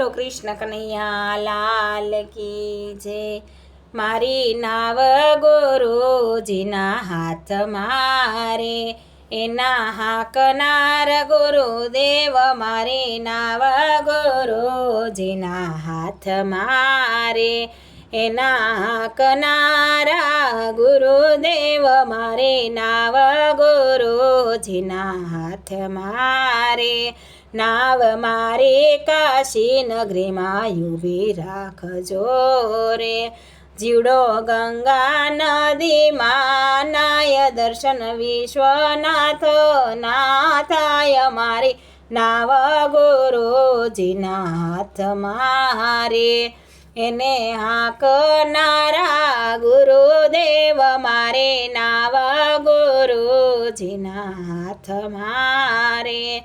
બોલો કૃષ્ણ કનૈયા, લાલ કી જે. મારી નાવ ગુરુજીના હાથ મારે, એના હાકનાર ગુરુદેવ મારી નાવ ગુરુજીના હાથ મારે. એના કનારા ગુરુદેવ, મારે નાવ ગુરુજીના હાથ મારે. નાવ મારે કાશી નગરીમાં યુવી રાખજો રે. જીવડો ગંગા નદીમાં નાય દર્શન વિશ્વનાથ નાથાય. મારે નાવ ગુરુજીના હાથ મારે. એને હાકનારા ગુરુદેવ, મારે નાવા ગુરુજીના હાથ મારે.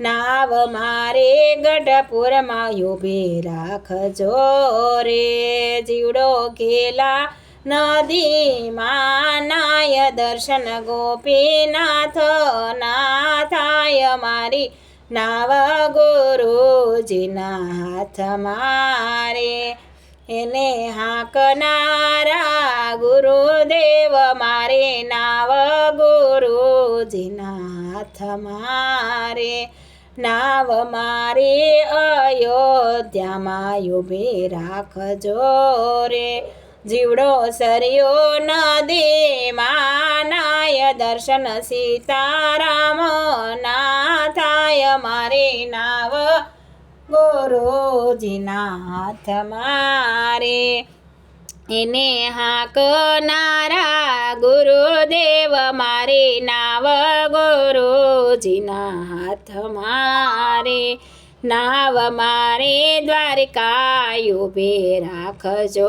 નાવ મારે ગઢપુરમાં ઊભી રાખજો રે. જીવડો ઘેલા નદીમાં નાય દર્શન ગોપીનાથ નાથાય મારી નાવ ગુરુજીના હાથ મારે. એને હાંકનારા ગુરુદેવ, મારે નાવ ગુરુજીના હાથ મારે. નાવ મારે અયોધ્યામાં ઊભી રાખજો રે. જીવડો સર્યો નદીમાં, નાય દર્શન સીતારામ ના થાય મારે નાવ ગુરુજીના હાથ મારે એને હાકનારા ગુરુદેવ મારે નાવ ગુરુજીના હાથ મારે નાવ મારે દ્વારકા ઉભે રાખજો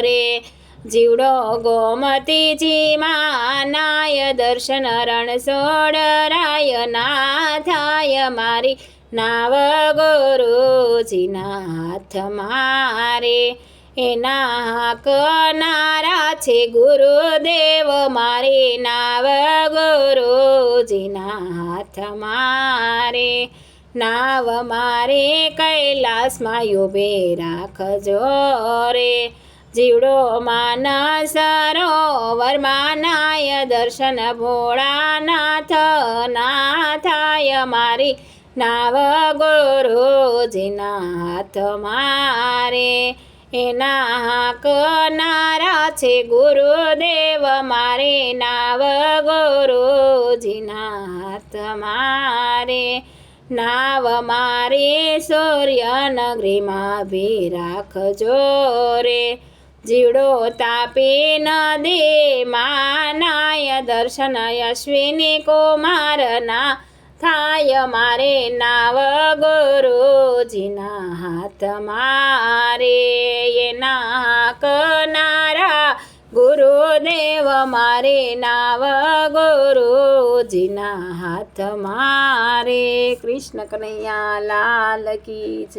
રે જીવડો ગોમતીજીમાં નાય દર્શન રણછોડરાય નાથાય મારી નાવ ગુરુજીના હાથ મારે એના હાકનારા છે ગુરુદેવ, મારે નાવ ગુરુજીના હાથ મારે. નાવ મારે કૈલાસમાં યુબે રાખજો રે. જીવડો માના સરોવરમાં નાય દર્શન ભોળાનાથ નાથાય મારી નાવ ગુરુજીના હાથ મારે. એના કનારા છે ગુરુદેવ, મારે નાવ ગુરુજીના હાથ મારે. નાવ મારે સૂર્યનગરીમાં ભી રાખજો રે. જીવડો તાપી દે માનાય દર્શન અશ્વિની કુમારના થાય મારે નાવ ગુરુજીના હાથ મારે એના કનારા ગુરુદેવ મારે નાવ ગુરુજીના હાથ મારે કૃષ્ણ કનૈયા લાલ કી.